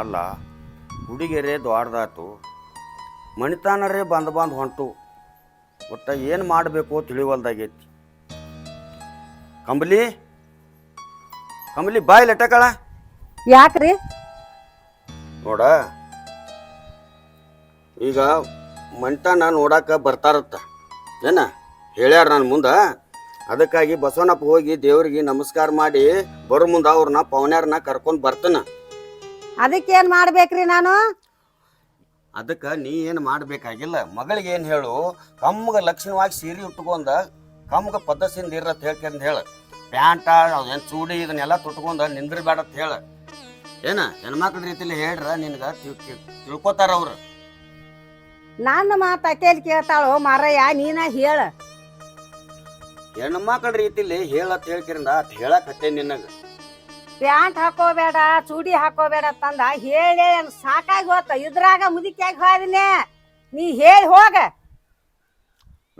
ಅಲ್ಲ ಹುಡುಗಿಯರೇ ದ್ವಾರದಾತು ಮಣಿತಾನರೇ ಬಂದು ಬಂದು ಹೊಂಟು. ಒಟ್ಟ ಏನು ಮಾಡಬೇಕು ತಿಳಿವಲ್ದಾಗೈತಿ. ಕಂಬಲಿ ಕಂಬಲಿ ಬಾಯ್ ಲಟಕಳ ಯಾಕ್ರಿ? ನೋಡ ಈಗ ಮಂಟನ ನೋಡಾಕ ಬರ್ತಾರತ್ತ. ಏನ? ಹೇಳ್ಯಾರ ನನ್ನ ಮುಂದೆ? ಅದಕ್ಕಾಗಿ ಬಸವನಪ್ಪ ಹೋಗಿ ದೇವ್ರಿಗೆ ನಮಸ್ಕಾರ ಮಾಡಿ ಬರೋ ಮುಂದೆ ಅವ್ರನ್ನ ಪವನ್ಯಾರನ್ನ ಕರ್ಕೊಂಡು ಬರ್ತಾನ. ಅದಕ್ಕೇನ್ ಮಾಡ್ಬೇಕ್ರಿ ನಾನು? ಅದಕ್ಕೆ ನೀ ಏನು ಮಾಡಬೇಕಾಗಿಲ್ಲ. ಮಗಳಿಗೆ ಏನು ಹೇಳು ಕಮ್ಮಗೆ ಲಕ್ಷಣವಾಗಿ ಸೀರೆ ಉಟ್ಕೊಂಡ ಕಮ್ಗೆ ಪದ್ಧತಿಯಿಂದ ಇರತ್ ಹೇಳ್ಕೊಂಡ್ ಹೇಳು. ಪ್ಯಾಂಟ ಏನು ಚೂಡಿ ಇದನ್ನೆಲ್ಲ ತುಟ್ಕೊಂಡ ನಿಂದ್ರಬೇಡ ಅಂತ ಹೇಳ. ಏನ ಹೆಣ್ಮಕ್ಳ ರೀತಿಲಿ ಹೇಳ್ರ ನಿನ್ಗೆ ತಿಳ್ಕೊತಾರ ಅವ್ರು. ನನ್ನ ಮಾತು ಅಕೇಲಿ ಕೇಳ್ತಾಳು ಮಾರಯ್ಯ ನೀನ ಹೇಳ. ಹೆಣ್ಮಕ್ಳ ರೀತಿಲಿ ಹೇಳತ್ ಹೇಳ್ಕಿರಿಂದ ಅಟ್ ಹೇಳಕತ್ತೆ ನಿನಗ. ಪ್ಯಾಂಟ್ ಹಾಕೋಬೇಡ ಚೂಡಿ ಹಾಕೋಬೇಡ ತಂದ ಹೇಳಿ ಸಾಕಾಗಿ ಹೋತ. ಇದ್ರಾಗ ಮುದುಕಿಯಾಗಿ ಹೋದಿನೇ ನೀ ಹೇಳಿ ಹೋಗ.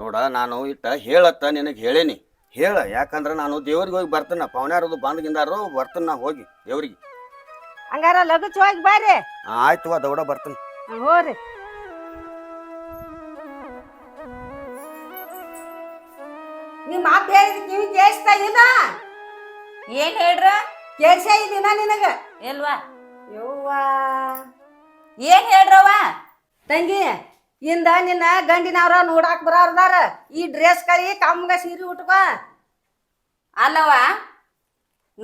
ನೋಡ ನಾನು ಇಟ್ಟ ಹೇಳತ್ತ ನಿನಗೆ ಹೇಳೇನಿ. ಹೇಳ ಯಾಕಂದ್ರೆ ನಾನು ದೇವ್ರಿಗೆ ಹೋಗಿ ಬರ್ತನ ಪವನ್ಯಾರದು ಬಂದ್ಗಿಂದಾರು ಬರ್ತೀನಿ ನಾ ಹೋಗಿ ದೇವ್ರಿಗೆ. ಹಂಗಾರ ಲಗುಚ್ ಹೋಗಿ ಬರ್ರಿ ಆಯ್ತು ದೌಡ ಬರ್ತೀನಿ. ಹೋರಿ. ನಿಮ್ಮ ಮಾತು ಹೇಳಿದ ಕಿವಿ ಕೇಳಿಸ್ತಾ ಇಲ್ಲ? ಏನ್ ಹೇಳ್ರ? ಕೇಳ್ಸೇ ಇದ್ದೀನ ನಿನಗ? ಇಲ್ವಾ? ಯವ್ವಾ. ಏನ್ ಹೇಳ್ರವ ತಂಗಿ ಇಂದ ನಿನ್ನ ಗಂಡಿನವ್ರ ನೋಡಾಕ್ ಬರೋರ್ದಾರ. ಈ ಡ್ರೆಸ್ ಕೈ ಕಮ್ಗ ಸೀರೆ ಉಟ್ಕ. ಅಲ್ಲವ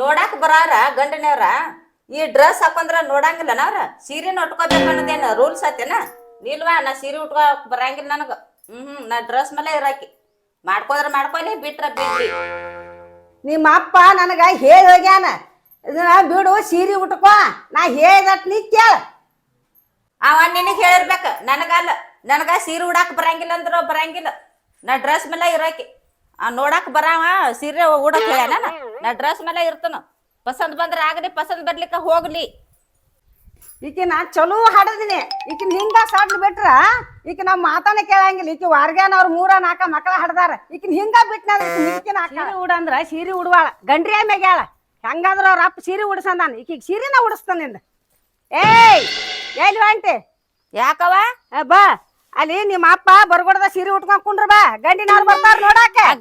ನೋಡಾಕ್ ಬರಾರ ಗಂಡನವ್ರ? ಈ ಡ್ರೆಸ್ ಹಾಕೊಂಡ್ರ ನೋಡಂಗಿಲ್ಲ ನಾವ್ರ? ಸೀರೆನ ಉಟ್ಕೋಬೇಕು ಅನ್ನೋದೇನ ರೂಲ್ಸ್ ಐತೆನ ನಿಲ್ವಾ ನಾ ಸೀರೆ ಉಟ್ಕೋ ಬರಂಗಿಲ್ಲ ನನಗ. ಹ್ಮ್ ನಾ ಡ್ರೆಸ್ ಮೇಲೆ ಇರಾಕಿ. ಮಾಡ್ಕೋದ್ರ ಮಾಡ್ಕೊಲಿ ಬಿಟ್ರ ಬಿಡ್ಲಿ. ನಿಮ್ಮ ಅಪ್ಪ ನನಗ ಹೇಳಿ ಹೋಗ್ಯಾನ. ಇದನ್ನ ಬಿಡು ಸೀರೆ ಉಟ್ಕೋ. ನಾ ಹೇಳ್ದಟ್ ನೀ ಕೇಳ. ಅವ ನಿನಗ್ ಹೇಳಿರ್ಬೇಕ ನನಗಲ್ಲ. ನನಗ ಸೀರೆ ಉಡಾಕ್ ಬರಂಗಿಲ್ಲ ಅಂದ್ರ ಬರಂಗಿಲ್ಲ. ನಾ ಡ್ರೆಸ್ ಮೇಲೆ ಇರಾಕಿ. ಆ ನೋಡಾಕ್ ಬರಾವ ಸೀರೆ ಉಡಕ್ ಹೇಳ್ಯಾನ ನಾ. ಡ್ರೆಸ್ ಮೇಲೆ ಇರ್ತನು. ಪಸಂದ್ ಬಂದ್ರ ಆಗಲಿ ಪಸಂದ್ ಬರ್ಲಿಕ್ಕ ಹೋಗ್ಲಿ. ಈಕಿ ನಾ ಚಲೋ ಹಾಡದಿನಿ. ಈಕಿನ ಹಿಂಗ ಸಾಡ್ಲಿ ಬಿಟ್ರ ಈಕಿ ನಮ್ಮ ಮಾತಾನ ಕೇಳಂಗಿಲ್ಲ. ಈಕಿ ವಾರ್ಗ್ಯಾನ ಅವ್ರ ಮೂರ ನಾಲ್ಕ ಮಕ್ಳ ಹಡ್ದಾರ. ಈಕಿನ ಹಿಂಗ ಬಿಟ್ನ ಸೀರೆ ಉಡಂದ್ರ ಸೀರೆ ಉಡವಾಳ. ಗಂಡ್ರಿ ಮ್ಯಾಗ್ಯಾಳ. ಹೆಂಗಂದ್ರ ಅವ್ರ ಅಪ್ಪ ಸೀರೆ ಉಡ್ಸಂದಾನ ಈಕಿಗೆ ಸೀರೆನ ಉಡಿಸ್ತಾನಿಂದ ಏಯ್ ಎಲ್ಲಿ ಹೊಂಟಿ ಯಾಕವ ಆ, ಬಾ. ಅಲ್ಲಿ ನಿಮ್ಮ ಅಪ್ಪ ಬರ್ಗೊಡ್ದ ಸೀರೆ ಉಟ್ಕೊಂಡ್ ಕುಂಡ್ರ ಬಾ. ಗಂಡಿನವ್ರು ಬರ್ತಾರ ನೋಡಕ್ಕೆ ಆ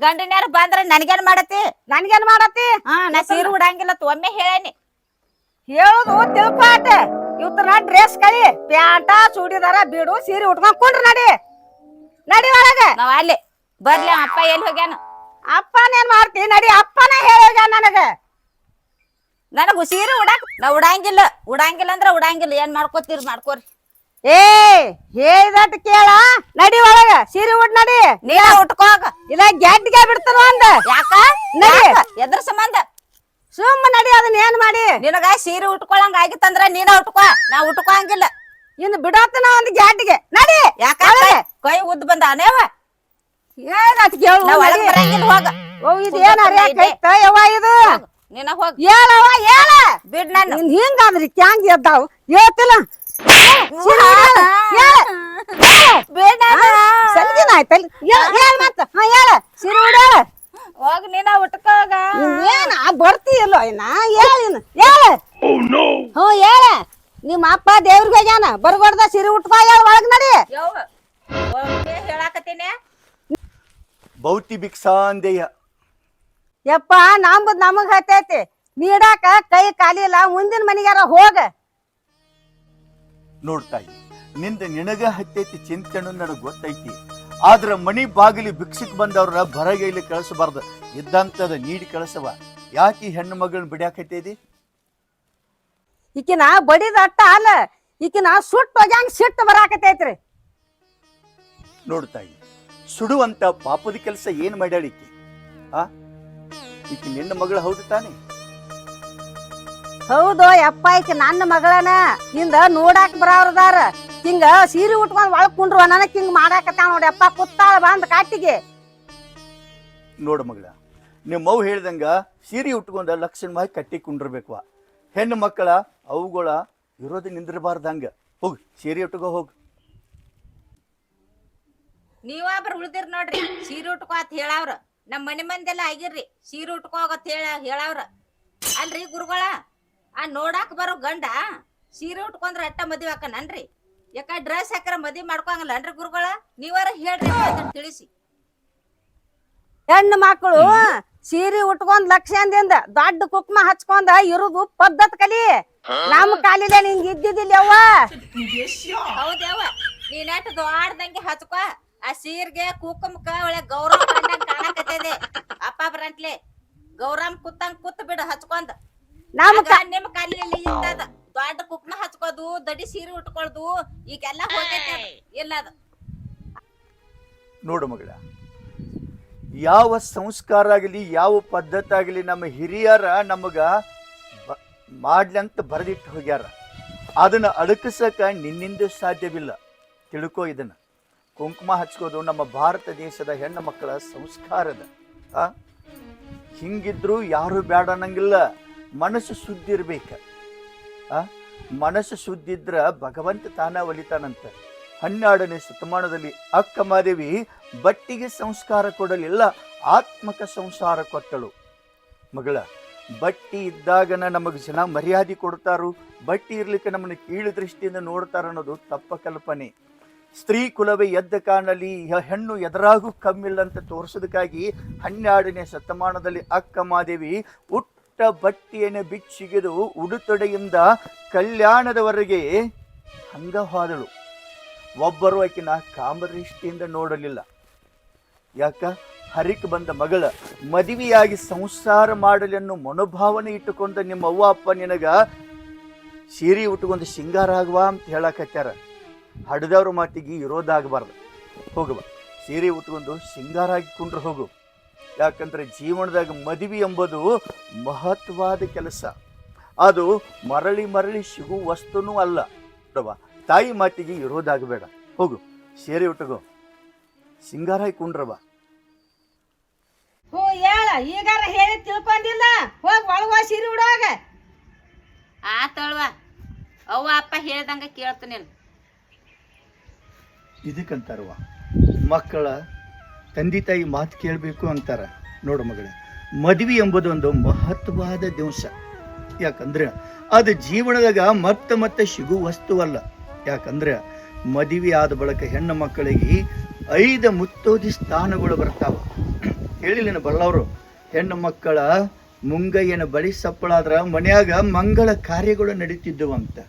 ಬಂದ್ರೆ ನನ್ಗೇನ್ ಮಾಡತಿ ನನ್ಗೇನ್ ಮಾಡತ್ತಿ? ಹಾ ನಾ ಸೀರೆ ಉಡಂಗಿಲ್ಲ ತ ಒಮ್ಮೆ ಹೇಳೇನಿ. ಹೇಳುದು ತಿಳ್ಕೊಟ ಇವತ್ತನ ಡ್ರೆಸ್ ಕಳಿ ಪ್ಯಾಂಟ ಚೂಡಿದಾರ ಬಿಡು ಸೀರೆ ಉಟ್ಕೊಂಡ್ ಕುಂಡ್ರ ನಡಿ. ನಡಿ ಒಳಗ. ನಾವ್ ಅಲ್ಲಿ. ಬರ್ಲಿ ಅವ ಅಪ್ಪ ಎಲ್ಲಿ ಹೋಗ್ಯಾನ. ಅಪ್ಪನೇನ್ ಮಾಡ್ತಿ? ನಡಿ ಅಪ್ಪನ ಹೇಳೋಗ ನನಗ. ನನಗ ಸೀರೆ ಉಡಾಕ್ ನಾ ಉಡಾಂಗಿಲ್ಲ. ಉಡಾಂಗಿಲ್ಲ ಅಂದ್ರೆ ಉಡಾಂಗಿಲ್ಲ. ಏನ್ ಮಾಡ್ಕೋತೀರಿ ಮಾಡ್ಕೋರಿ. ಏ ಹೇಳಿದಟ್ ಕೇಳ. ನಡಿ ಒಳಗ. ಸೀರೆ ಉಡ್ ನಡಿ. ನೀನ ಉಟ್ಕೋಗ ಇಲ್ಲ ಗೆಡ್ಗೆ ಬಿಡ್ತಾನ ಅಂದ. ಯಾಕ? ನಡಿ. ಎದ್ರ ಸಂಬಂಧ? ಸುಮ್ಮ ನಡಿ ಅದನ್ನ ಏನ್ ಮಾಡಿ? ನಿನಗ ಸೀರೆ ಉಟ್ಕೊಳಂಗ ಆಗಿತ್ತಂದ್ರ ನೀನ ಉಟ್ಕೋ. ನಾ ಉಟ್ಕೋಂಗಿಲ್ಲ ಇನ್ನು ಬಿಡತ್ತನ ಒಂದ್ ಗ್ಯಾಟ್ಗೆ. ನಡಿ. ಯಾಕ? ಒಳಗೆ. ಕೈ ಉದ್ದ ಬಂದ ಅನೇವ? ಏನತ್ ಕೇಳು ಹೋಗ. ಓ ಇದು. ಏನಾರ ಯವ್ವ ಇದು ನೀನ ಹೋಗ್. ಹೇಳವ ಹೇಳ. ಬಿಡ್ ನಾನು ನಿನ್ ಹಿಂಗಾದ್ರಿ ಕ್ಯಾಂಗ್ ಎದ್ದಾವ್? ಹೇಳ್ತಿಲ್ಲ. ಹೇಳ. ಸಲ್ಗಿನ ಮತ್ತ. ಹಾ ಹೇಳ. ಸೀರೆ ಉಡ ಹೋಗ್ ನೀನ ಉಟ್ಕೋಗ ಏನ ಬರ್ತೀಯಲ್ಲೋ ಇನ್ನ? ಹೇಳಿನ ಹೇಳ. ಹ್ಞೂ ಹೇಳ. ನಿಮ್ಮ ಅಪ್ಪ ದೇವ್ರಿಗೆ ಹೋಗ್ಯಾನ. ಬರ್ಬಾರ್ದ ಸಿರಿ ಉಟ್ಕೋ ಹೇಳ ಒಳಗ್ ನಡಿ. ಹೇಳಾಕತ್ತೀನಿ. ಭೌತಿ ಭಿಕ್ಷಾಂದೇಯ ಯಪ್ಪ ನಮ್ದು ನಮಗ್ ಹತ್ತೈತಿ ನೀಡಾಕ ಕೈ ಕಾಲಿಲ್ಲ ಮುಂದಿನ ಮನೆಗಾರ ಹೋಗ. ನೋಡ್ತಾಯಿ ನಿಂದ ನಿನಗ ಹತ್ತೈತಿ ಚಿಂತೆನು ನನಗ್ ಗೊತ್ತೈತಿ. ಆದ್ರ ಮನಿ ಬಾಗಿಲಿ ಭಿಕ್ಷಕ್ ಬಂದವ್ರ ಬರಗೈಲಿ ಕಳಿಸಬಾರ್ದು. ಇದ್ದಂತದ ನೀಡಿ ಕಳಿಸವ. ಯಾಕೆ ಹೆಣ್ಣು ಮಗಳನ್ನ ಬಿಡ್ಯಾಕತ್ತೈದಿ ಈಕಿನ ಬಡಿದ ಅಟ್ಟ ಅಲ್ಲ ಈಕಿನ ಸುಟ್ಟು ಹೋಗ್ಯಾಂಗ ಸಿಟ್ಟು ಬರಾಕತೈತ್ರಿ ನೋಡ್ತಾಯಿ ಸುಡುವಂತ ಪಾಪದ ಕೆಲಸ ಏನ್ ಮಾಡ್ಯಾಳ ಈಕಿ? ಆ? ಈಕಿ ನಿನ್ನ ಮಗಳು ಹೌದು ತಾನೆ? ಹೌದು ಯಪ್ಪ ಈಕಿ ನನ್ನ ಮಗಳನ ಹಿಂದ ನೋಡಾಕ್ ಬರೋರ್ದಾರ ಹಿಂಗ ಸೀರೆ ಉಟ್ಕೊಂಡು ಒಳಗ್ ಕುಂಡ್ರು ನನಗ್ ಹಿಂಗ್ ಮಾಡಾಕತ್ತಾವ ನೋಡಿ ಅಪ್ಪ ಕುತ್ತಾಳ ಬಂದ್ ಕಾಟಿಗೆ. ನೋಡು ಮಗಳ ನಿಮ್ಮವ್ ಹೇಳ್ದಂಗ ಸೀರೆ ಉಟ್ಕೊಂಡ ಲಕ್ಷಣವಾಗಿ ಕಟ್ಟಿ ಕುಂಡಿರ್ಬೇಕು ಹೆಣ್ಣು ಮಕ್ಕಳ ಅವುಗಳ ಇರೋದು ನಿಂದಿರಬಾರ್ದಂಗ. ಹೋಗ್ ಸೀರೆ ಉಟ್ಕೋ ಹೋಗ್. ನೀವಾಬ್ರ ಉಳ್ದಿರ್ ನೋಡ್ರಿ ಸೀರೆ ಉಟ್ಕೋ ಅಂತ ಹೇಳಾವ್ರ. ನಮ್ ಮನೆ ಮಂದೆಲ್ಲ ಆಗಿರ್ರಿ. ಸೀರೆ ಉಟ್ಕೋ ಅಂತ ಹೇಳ ಹೇಳವ್ರ. ಅಲ್ರಿ ಗುರುಗಳ ಆ ನೋಡಾಕ್ ಬರೋ ಗಂಡ ಸೀರೆ ಉಟ್ಕೊಂಡ್ರ ಅಟ್ಟ ಮದ್ವಿ ಹಾಕನನ್ರಿ ಯಾಕ ಡ್ರೆಸ್ ಹಾಕ್ರ ಮದ್ವಿ ಮಾಡ್ಕೊಂಗಲ್ಲ ಅನ್ರಿ ಗುರುಗಳ? ನೀವಾರ ಹೇಳ್ರಿ ಅದನ್ನ ತಿಳಿಸಿ. ಹೆಣ್ಣು ಮಕ್ಕಳು ಸೀರೆ ಉಟ್ಕೊಂಡ್ ಲಕ್ಷದಿಂದ ದೊಡ್ಡ ಕುಕ್ಮ ಹಚ್ಕೊಂಡ ಇರುದು ಪದ್ಧತ್ ಕಲಿ. ನಮ್ಮ ಕಾಲಿಲೆ ನಿಂಗ್ ಇದ್ದಿದ್ದಿಲ್ಲ ಅವ್ವ ಹೌದ್ಯವ್ವ ನೀನೆಟ್ ದೊಡ್ಡದಂಗೆ ಹಚ್ಕೋ. ಆ ಸೀರ್ಗೆ ಕುಕುಮಕ್ಕ ಒಳ್ಳೆ ಗೌರವ ಕಾಣಕತ್ತೈತಿ. ಕಾಣಕತ್ತದೆ ಅಪ್ಪ ಬರಂಟ್ಲೆ ಗೌರಮ್ ಕುತ್ತಂಗ್ ಕುತ್ ಬಿಡು ಹಚ್ಕೊಂಡ್. ನಮ್ ನಿಮ್ ಕಾಲಿನಲ್ಲಿ ಇಂತದ ದೊಡ್ಡ ಕುಕ್ಮ ಹಚ್ಕೋದು ದಡಿ ಸೀರೆ ಉಟ್ಕೊಳ್ದು ಈಗೆಲ್ಲ ಹೋಗೈತೆ ಇಲ್ಲ ಅದು. ನೋಡು ಮಗಳ ಯಾವ ಸಂಸ್ಕಾರ ಆಗಲಿ ಯಾವ ಪದ್ಧತಿ ಆಗಲಿ ನಮ್ಮ ಹಿರಿಯರ ನಮಗ ಬ- ಮಾಡ್ಲಂತ ಬರೆದಿಟ್ಟು ಹೋಗ್ಯಾರ. ಅದನ್ನ ಅಡಕಿಸಕ ನಿನ್ನಿಂದ ಸಾಧ್ಯವಿಲ್ಲ. ತಿಳ್ಕೋ ಇದನ್ನ. ಕುಂಕುಮ ಹಚ್ಕೋದು ನಮ್ಮ ಭಾರತ ದೇಶದ ಹೆಣ್ಣು ಮಕ್ಕಳ ಸಂಸ್ಕಾರದ ಹಿಂಗಿದ್ರೂ ಯಾರು ಬೇಡ ಅನ್ನಂಗಿಲ್ಲ. ಮನಸ್ಸು ಶುದ್ಧಿ ಇರ್ಬೇಕು ಮನಸ್ಸು ಶುದ್ಧಿ ಇದ್ರ ಭಗವಂತ ತಾನ ಒಲಿತಾನಂತ. ಹನ್ನೆರಡನೇ ಶತಮಾನದಲ್ಲಿ ಅಕ್ಕ ಮಾದೇವಿ ಬಟ್ಟಿಗೆ ಸಂಸ್ಕಾರ ಕೊಡಲಿಲ್ಲ, ಆತ್ಮಕ ಸಂಸಾರ ಕೊಟ್ಟಳು. ಮಗಳ, ಬಟ್ಟಿ ಇದ್ದಾಗನ ನಮಗೆ ಜನ ಮರ್ಯಾದೆ ಕೊಡ್ತಾರು. ಬಟ್ಟಿ ಇರ್ಲಿಕ್ಕೆ ನಮ್ಮನ್ನು ಕೀಳು ದೃಷ್ಟಿಯಿಂದ ನೋಡ್ತಾರ ಅನ್ನೋದು ತಪ್ಪ ಕಲ್ಪನೆ. ಸ್ತ್ರೀ ಕುಲವೇ ಎದ್ದ ಕಾಣಲಿ ಹೆಣ್ಣು ಎದುರಾಗೂ ಕಮ್ಮಿಲ್ಲ ಅಂತ ತೋರಿಸೋದಕ್ಕಾಗಿ ಹನ್ನೆರಡನೇ ಶತಮಾನದಲ್ಲಿ ಅಕ್ಕ ಮಾದೇವಿ ಉಟ್ಟ ಬಟ್ಟೆಯನ್ನು ಬಿಚ್ಚಿಗೆದು ಉಡುತೊಡೆಯಿಂದ ಕಲ್ಯಾಣದವರೆಗೆ ಹಂಗ ಹೋದಳು. ಒಬ್ಬರು ಆಕಿನ ಕಾಮದೃಷ್ಟಿಯಿಂದ ನೋಡಲಿಲ್ಲ. ಯಾಕ? ಹರಿಕ್ ಬಂದ ಮಗಳ ಮದುವೆಯಾಗಿ ಸಂಸಾರ ಮಾಡಲಿ ಅನ್ನೋ ಮನೋಭಾವನೆ ಇಟ್ಟುಕೊಂಡ ನಿಮ್ಮ ಅವ್ವ ಅಪ್ಪ ನಿನಗ ಸೀರೆ ಉಟ್ಕೊಂಡು ಶೃಂಗಾರ ಆಗುವ ಅಂತ ಹೇಳಕತ್ಯಾರ. ಹಡ್ದವ್ರ ಮಾತಿಗೆ ಇರೋದಾಗಬಾರ್ದು ಹೋಗುವ ಸೀರೆ ಉಟ್ಕೊಂಡು ಶೃಂಗಾರ ಹಾಕಿಕೊಂಡ್ರೆ ಹೋಗು. ಯಾಕಂದ್ರೆ ಜೀವನದಾಗ ಮದುವೆ ಎಂಬುದು ಮಹತ್ವವಾದ ಕೆಲಸ. ಅದು ಮರಳಿ ಮರಳಿ ಸಿಗುವ ವಸ್ತುನೂ ಅಲ್ಲ. ನೋಡವ್ವ, ತಾಯಿ ಮಾತಿಗೆ ಇರೋದಾಗಬೇಡ ಹೋಗು. ಸೀರೆ ಉಟ್ಕೋ. ಸಿಂಗಾರ ಹಾಕಿಕೊಂಡ್ರವ ಹ್ಞೂ ಹೇಳ. ಈಗಾರ ಹೇಳಿ ತಿಳ್ಕೊಂಡಿಲ್ಲ. ಹೋಗಿ ಒಳಗ ಸೀರೆ ಉಡೋಗ ಆತಳ್ವ. ಅವ್ವ ಅಪ್ಪ ಹೇಳ್ದಂಗ ಕೇಳ್ತೀನಿ ಇದಕ್ಕಂತಾರವ ಮಕ್ಕಳ ತಂದೆ ತಾಯಿ ಮಾತು ಕೇಳಬೇಕು ಅಂತಾರ. ನೋಡು ಮಗಳೇ, ಮದುವೆ ಎಂಬುದು ಒಂದು ಮಹತ್ವವಾದ ದಿವಸ. ಯಾಕಂದ್ರೆ ಅದು ಜೀವನದಾಗ ಮತ್ತೆ ಮತ್ತೆ ಸಿಗು ವಸ್ತುವಲ್ಲ. ಯಾಕಂದ್ರೆ ಮದುವೆ ಆದ ಬಳಿಕ ಹೆಣ್ಣು ಮಕ್ಕಳಿಗೆ ಐದು ಮುತ್ತೋದಿ ಸ್ಥಾನಗಳು ಬರ್ತಾವ. ಹೇಳಿಲ್ಲ ಬಲ್ಲವರು, ಹೆಣ್ಣು ಮಕ್ಕಳ ಮುಂಗೈಯನ ಬಳಿ ಸಪ್ಪಳಾದ್ರ ಮನೆಯಾಗ ಮಂಗಳ ಕಾರ್ಯಗಳು ನಡೀತಿದ್ದವು ಅಂತ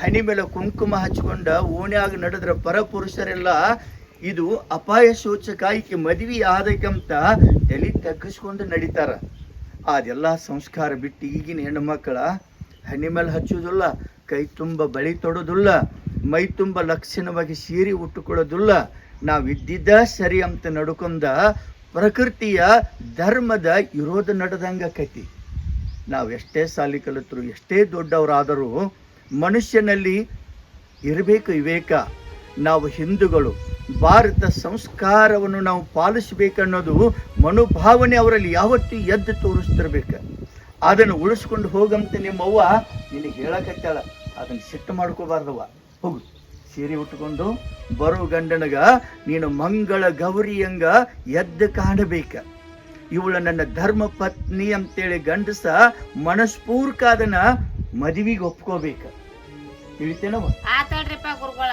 ಹನಿ ಮೇಲೆ ಕುಂಕುಮ ಹಚ್ಚಿಕೊಂಡ ಓಣ್ಯಾಗ ನಡೆದ್ರ ಪರಪುರುಷರೆಲ್ಲ, ಇದು ಅಪಾಯ ಸೂಚಕ, ಈಕೆ ಮದುವೆ ಆದಕ್ಕಂತ ತಲೆ ತಗ್ಗಿಸ್ಕೊಂಡು ನಡೀತಾರ. ಅದೆಲ್ಲ ಸಂಸ್ಕಾರ ಬಿಟ್ಟು ಈಗಿನ ಹೆಣ್ಣು ಮಕ್ಕಳ ಮೇಲೆ ಹಚ್ಚುವುದಿಲ್ಲ, ಕೈ ತುಂಬ ಬಳಿ ತೊಡೋದಿಲ್ಲ ಮೈ ತುಂಬ ಲಕ್ಷಣವಾಗಿ ಸೀರೆ ಉಟ್ಟುಕೊಳ್ಳೋದಿಲ್ಲ ನಾವು ಇದ್ದಿದ್ದ ಸರಿ ಅಂತ ನಡ್ಕೊಂಡ ಪ್ರಕೃತಿಯ ಧರ್ಮದ ವಿರೋಧ ನಡೆದಂಗ ಕತಿ ನಾವು ಎಷ್ಟೇ ಸಾಲಿ ಕಲಿತರು, ಎಷ್ಟೇ ದೊಡ್ಡವರಾದರೂ ಮನುಷ್ಯನಲ್ಲಿ ಇರಬೇಕು ವಿವೇಕ. ನಾವು ಹಿಂದೂಗಳು, ಭಾರತ ಸಂಸ್ಕಾರವನ್ನು ನಾವು ಪಾಲಿಸಬೇಕನ್ನೋದು ಮನೋಭಾವನೆ ಅವರಲ್ಲಿ ಯಾವತ್ತೂ ಎದ್ದು ತೋರಿಸ್ತಿರ್ಬೇಕು. ಅದನ್ನು ಉಳಿಸ್ಕೊಂಡು ಹೋಗಂತ ನಿಮ್ಮವ್ವ, ನಿನಗೆ ಹೇಳಕತ್ತಾಳ. ಅದನ್ನು ಸಿಟ್ಟು ಮಾಡ್ಕೋಬಾರ್ದವ್ವ. ಹೋಗು, ಸೀರೆ ಉಟ್ಕೊಂಡು ಬರೋ ಗಂಡನಗ, ನೀನು ಮಂಗಳ ಗೌರಿಯಂಗ ಎದ್ದು ಕಾಣಬೇಕ. ಇವಳು ನನ್ನ ಧರ್ಮ ಪತ್ನಿ ಅಂತೇಳಿ ಗಂಡಸ ಮನಸ್ಪೂರ್ಕ ಅದನ್ನ ಮದುವೆಗೆ ಒಪ್ಕೋಬೇಕ. ತಿಳಿತೇನವ? ಆತಳ್ರಿಪ್ಪ ಗುರುಗಳ.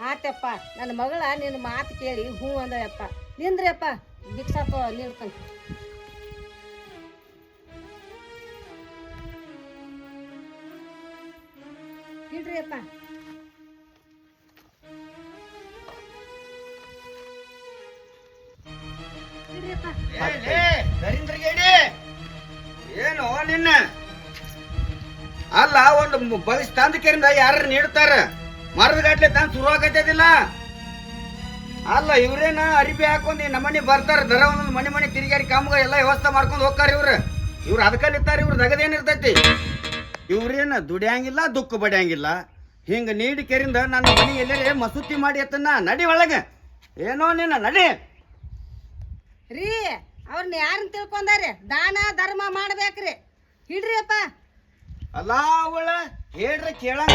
ಆತಪ್ಪ ನನ್ನ ಮಗಳ ನಿನ್ನ ಮಾತು ಕೇಳಿ ಹ್ಞೂ ಅಂದಳಪ್ಪ. ನಿಂದ್ರಿಯಪ್ಪ ಭಿಕ್ಷಾಪ ನೀಡ್ತಾನೆ ಇಡ್ರಿ ಅಪ್ಪ ಇಡ್ರಿ ಅಪ್ಪ ಏನು ನಿನ್ನ? ಅಲ್ಲ, ಒಂದು ಬಸ್ ತಂದಕರಿಂದ ಯಾರು ನೀಡ್ತಾರ ಮರದ ಗಟ್ಲೆ ತಂದು ಶುರು ಆಗತ್ತದಿಲ್ಲ? ಅಲ್ಲ, ಇವ್ರೇನ ಅರಿಬಿ ಹಾಕೊಂಡ್ ಈ ನಮ್ಮನೆ ಬರ್ತಾರ, ದರ ಒಂದೊಂದು ಮನೆ ಮನೆ ತಿರುಗಾಡಿ ಕಾಮಗ ಎಲ್ಲ ವ್ಯವಸ್ಥೆ ಮಾಡ್ಕೊಂಡು ಹೋಗ್ತಾರ ಇವ್ರು. ಇವ್ರು ಅದಕ್ಕ ನಿಂತಾರ, ಇವ್ರ ದಗದೇನಿರ್ತೈತಿ ಇವ್ರೇನ ದುಡಿಯಂಗಿಲ್ಲ, ದುಃಖ ಬಡಿಯಂಗಿಲ್ಲ ಹಿಂಗ ನೀಡಿ ಕೆರಿಂದ ನನ್ನ ಮನೆ ಎಲ್ಲೇ ಮಸೂತಿ ಮಾಡಿ ಅತ್ತನ್ನ ನಡಿ ಒಳಗೆ. ಏನೋ ನಿನ್ನ ನಡಿ. ರೀ, ಅವ್ರನ್ನ ಯಾರನ್ನ ತಿಳ್ಕೊಂಡಾರಿ? ದಾನ, ಧರ್ಮ ಮಾಡ್ಬೇಕ್ರಿ. ಹಿಡ್ರಿ ಅಪ್ಪ ಅಲ್ಲ ಅವಳ ಹೇಳ್ರ ಕೇಳಂಗ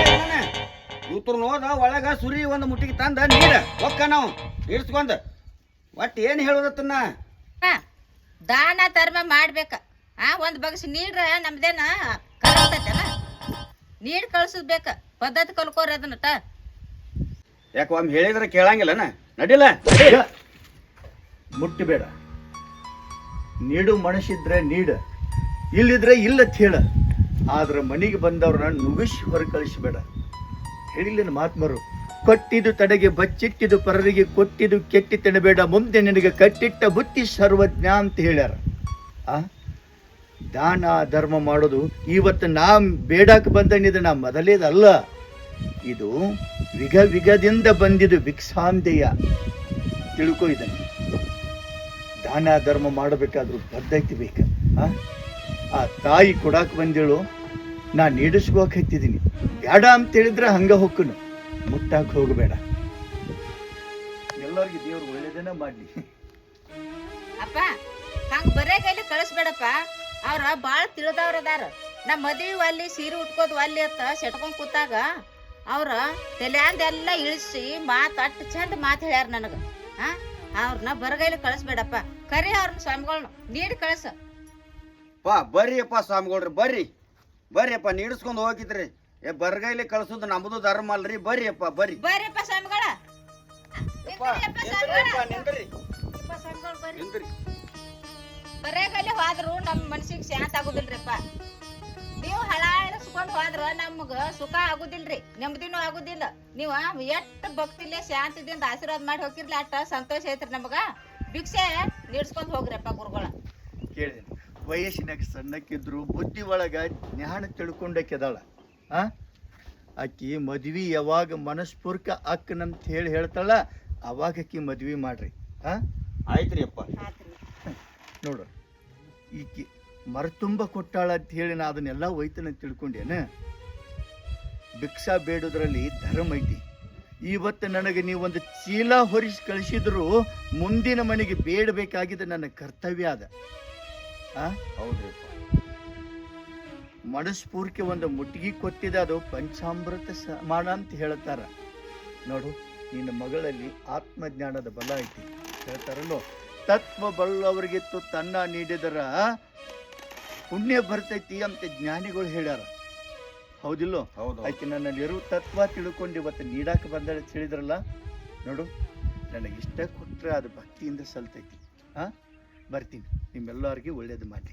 ಇವ್ರು ನೋದ ಒಳಗ ಸುರಿ ಒಂದು ಮುಟ್ಟಿಗೆ ತಂದ ನೀರ. ಒಕ್ಕ ನಾವು ಇಡ್ಸ್ಕೊಂಡ ಒಟ್ಟು ಏನು ಹೇಳೋದತ್ತನ್ನ? ಹಾ, ದಾನ ಧರ್ಮ ಮಾಡ್ಬೇಕ. ಆ ಒಂದ್ ಬಗ್ಸ್ ನೀಡ್ರ ನಮ್ದೇನ ಕರಗ್ತೈತೇನ ನೀಡ್ ಕಳ್ಸದ್ ಬೇಕ. ಪದ್ಧತಿ ಕಲ್ಕೋರಿ ಅದನ್ನಟ. ಯಾಕೆ ಒಮ್ಮೆ ಹೇಳಿದ್ರೆ ಕೇಳಂಗಿಲ್ಲನ? ನಡಿಲ್ಲ! ಮುಟ್ಟಬೇಡ ನೀಡು ಮನಸ್ಸಿದ್ರೆ ನೀಡ. ಇಲ್ಲಿದ್ರೆ ಇಲ್ಲ ಅಂತ ಹೇಳ. ಆದ್ರೆ ಮನೆಗೆ ಬಂದವ್ರನ್ನ ನುಗ್ಗಿಸಿ ಹೊರ ಕಳಿಸ್ಬೇಡ. ಹೇಳಿಲ್ಲ ಮಾತ್ಮರು ಕೊಟ್ಟಿದ್ದು ತಡೆಗೆ ಬಚ್ಚಿಟ್ಟಿದ್ದು ಪರರಿಗೆ ಕೊಟ್ಟಿದ್ದು ಕೆಟ್ಟಿ ತಿನ್ನಬೇಡ ಮುಂದೆ ನಿನಗೆ ಕಟ್ಟಿಟ್ಟ ಬುತ್ತಿ ಸರ್ವಜ್ಞ ಅಂತ ಹೇಳ್ಯಾರ. ಆ? ದಾನ ಧರ್ಮ ಮಾಡೋದು ಇವತ್ತು ನಾ ಬೇಡಕ್ಕೆ ಬಂದನಿದ ನಾ ಮೊದಲೇದಲ್ಲ. ಇದು ವಿಘ ವಿಗದಿಂದ ಬಂದಿದ್ದು ಭಿಕ್ಷಾಂದೆಯ ತಿಳ್ಕೊ ಇದನ್ನು. ದಾನ ಧರ್ಮ ಮಾಡಬೇಕಾದ್ರೂ ಪದ್ಧತಿ ಬೇಕು. ಆ? ಆ ತಾಯಿ ಕೊಡಾಕ್ ಬಂದೇಳು ನಾ ನೀಡಿಸ್ಕೋಕ್ ಹತ್ತಿದ್ದೀನಿ. ಬೇಡ ಅಂತ ಹೇಳಿದ್ರೆ ಹಂಗ ಹೊಕ್ಕನು. ಮುಟ್ಟಾಕ್ ಹೋಗಬೇಡ. ಎಲ್ಲರಿಗೂ ದೇವ್ರು ಒಳ್ಳೇದನ್ನ ಮಾಡ್ಲಿ. ಅಪ್ಪ, ಹಂಗ ಬರೇ ಕೈಲಿ ಕಳಿಸ್ಬೇಡಪ್ಪ. ಅವ್ರ ಬಾಳ ತಿಳಿದವ್ರ ಅದಾರ. ನಮ್ಮ ಮದ್ವಿ ಅಲ್ಲಿ ಸೀರೆ ಉಟ್ಕೋದು ಅಲ್ಲಿ ಅಂತ ಸೆಟ್ಕೊಂಡ್ ಕೂತಾಗ ಅವ್ರ ತಲೆಯಂದೆಲ್ಲ ಇಳಿಸಿ ಮಾತ್ ಅಟ್ ಚಂದ ಮಾತು ಹೇಳ್ಯಾರ ನನಗ. ಹಾಂ ಅವ್ರನ್ನ ಬರಗೈಲಿ ಕಳಿಸ್ಬೇಡಪ್ಪ. ಕರಿ ಅವ್ರನ್ನ ಸ್ವಾಮಿಗಳ್ನು. ನೀಡಿ ಕಳಿಸ. ಪಾ ಬರ್ರಿಯಪ್ಪ ಸ್ವಾಮಿಗಳ್ರಿ ಬರ್ರಿ. ಬರ್ರಿಯಪ್ಪ ನೀಡಿಸ್ಕೊಂಡು ಹೋಗಿದ್ರಿ. ಏ ಬರ್ಗೈಲಿ ಕಳ್ಸೋದು ನಮ್ದು ಧರ್ಮ ಅಲ್ರಿ. ಬರ್ರಿಯಪ್ಪ ಬರ್ರಿ. ಸ್ವಾಮಿಗಳ. ನಿಂದ್ರಿ. ಬರ್ರಿ. ನಿಂದ್ರಿ. ಬರೇ ಕೈಲಿ ಹೋದ್ರು ನಮ್ಮ ಮನ್ಸಿಗೆ ಶಾಂತ ಆಗುದಿಲ್ರಿಪ್ಪ. ನೀವು ಹಳಾಡಿಸ್ಕೊಂಡು ಹೋದ್ರ ನಮ್ಗ ಸುಖ ಆಗುದಿಲ್ರಿ. ನೆಮ್ಮದಿನೂ ಆಗುದಿಲ್ಲ. ನೀವು ಎಷ್ಟು ಭಕ್ತಿಲೆ ಶಾಂತದಿಂದ ಆಶೀರ್ವಾದ ಮಾಡಿ ಹೋಗಿರ್ಲಿ ಅಷ್ಟ ಸಂತೋಷ ಐತ್ರಿ ನಮಗ. ಭಿಕ್ಷೆ ನೀಡ್ಸ್ಕೊಂಡು ಹೋಗ್ರಪ್ಪ ಗುರುಗಳ. ಕೇಳಿದೆ ವಯಸ್ಸಿನಾಗ ಸಣ್ಣಕ್ಕಿದ್ರು ಬುದ್ಧಿ ಒಳಗೆ ಜ್ಞಾನ ತಿಳ್ಕೊಂಡಕ್ಕೆದಾಳ. ಆ? ಆಕಿ ಮದ್ವಿ ಯಾವಾಗ ಮನಸ್ಪೂರ್ಕ ಅಕ್ಕನಂತ ಹೇಳಿ ಹೇಳ್ತಾಳ ಅವಾಗ ಆಕಿ ಮದ್ವಿ ಮಾಡ್ರಿ. ಆ? ಆಯ್ತ್ರಿ ಅಪ್ಪ ನೋಡು ಈಕಿ ಮರತುಂಬ ಕೊಟ್ಟಾಳ ಅಂತ ಹೇಳಿ ನಾ ಅದನ್ನೆಲ್ಲ ಒಯ್ತನ ತಿಳ್ಕೊಂಡೇನ ಭಿಕ್ಷಾ ಬೇಡೋದ್ರಲ್ಲಿ ಧರ್ಮ ಐತಿ. ಇವತ್ತು ನನಗೆ ನೀವೊಂದು ಚೀಲ ಹೊರಿಸಿ ಕಳಿಸಿದ್ರು ಮುಂದಿನ ಮನೆಗೆ ಬೇಡಬೇಕಾಗಿದ್ದ ನನ್ನ ಕರ್ತವ್ಯ ಅದ. ಅಪ್ಪ ಮನಸ್ಫೂರ್ತಿ ಒಂದು ಮುಟ್ಟಿಗೆ ಕೊಟ್ಟಿದೆ ಅದು ಪಂಚಾಮೃತ ಸಮಾನ ಅಂತ ಹೇಳ್ತಾರ. ನೋಡು ನಿನ್ನ ಮಗಳಲ್ಲಿ ಆತ್ಮಜ್ಞಾನದ ಬಲ ಐತಿ. ಹೇಳ್ತಾರಲ್ಲೋ ತತ್ವ ಬಲ್ಲವರಿಗಿತ್ತು ತನ್ನ ನೀಡಿದರ ಪುಣ್ಯ ಬರ್ತೈತಿ ಅಂತ ಜ್ಞಾನಿಗಳು ಹೇಳ್ಯಾರ. ಹೌದಿಲ್ಲೋ? ಹೌದು ನನ್ನ ನನ್ನಲ್ಲಿರೋ ತತ್ವ ತಿಳ್ಕೊಂಡು ಇವತ್ತು ನೀಡಾಕ ಬಂದ ತಿಳಿದ್ರಲ್ಲ ನೋಡು ನನಗೆ ಇಷ್ಟ ಕೊಟ್ಟರೆ ಅದು ಭಕ್ತಿಯಿಂದ ಸಲ್ತೈತಿ. ಹಾ ಬರ್ತೀನಿ. ನಿಮ್ಮೆಲ್ಲರಿಗೂ ಒಳ್ಳೇದು ಮಾಡಿ